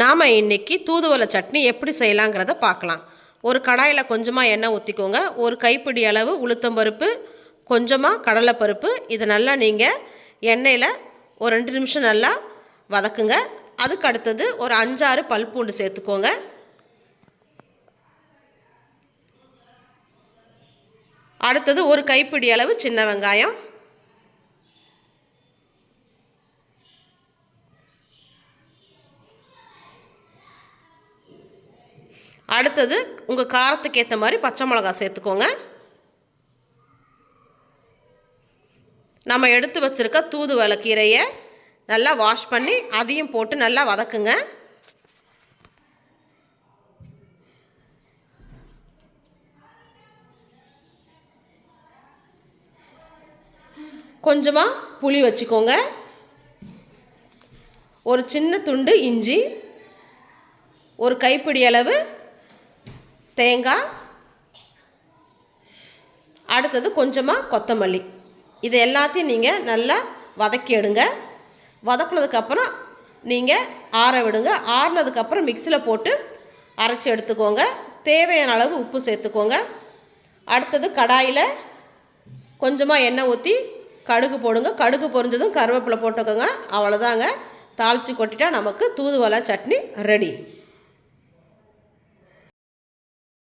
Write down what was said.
நாம் இன்னைக்கு தூதுவளை சட்னி எப்படி செய்யலாங்கிறத பார்க்கலாம். ஒரு கடாயில் கொஞ்சமாக எண்ணெய் ஊற்றிக்கோங்க ஒரு கைப்பிடி அளவு உளுத்தம்பருப்பு கொஞ்சமாக கடலைப்பருப்பு இதை நல்லா நீங்கள் எண்ணெயில் ஒரு ரெண்டு நிமிஷம் நல்லா வதக்குங்க. அதுக்கு அடுத்தது ஒரு அஞ்சாறு பல் பூண்டு சேர்த்துக்கோங்க. அடுத்தது ஒரு கைப்பிடி அளவு சின்ன வெங்காயம். அடுத்தது உங்கள் காரத்துக்கு ஏற்ற மாதிரி பச்சை மிளகா சேர்த்துக்கோங்க. நம்ம எடுத்து வச்சுருக்க தூதுவளை கீரையை நல்லா வாஷ் பண்ணி அதையும் போட்டு நல்லா வதக்குங்க. கொஞ்சமாக புளி வச்சுக்கோங்க. ஒரு சின்ன துண்டு இஞ்சி ஒரு கைப்பிடி அளவு தேங்காய். அடுத்தது கொஞ்சமாக கொத்தமல்லி. இது எல்லாத்தையும் நீங்கள் நல்லா வதக்கி எடுங்க. வதக்குனதுக்கப்புறம் நீங்கள் ஆற விடுங்க. ஆறுனதுக்கப்புறம் மிக்சியில் போட்டு அரைச்சி எடுத்துக்கோங்க. தேவையான அளவு உப்பு சேர்த்துக்கோங்க. அடுத்தது கடாயில் கொஞ்சமாக எண்ணெய் ஊற்றி கடுகு போடுங்க. கடுகு பொரிஞ்சதும் கருவேப்பிலை போட்டுக்கோங்க. அவ்வளோதாங்க தாளித்து கொட்டிட்டா நமக்கு தூதுவளை சட்னி ரெடி.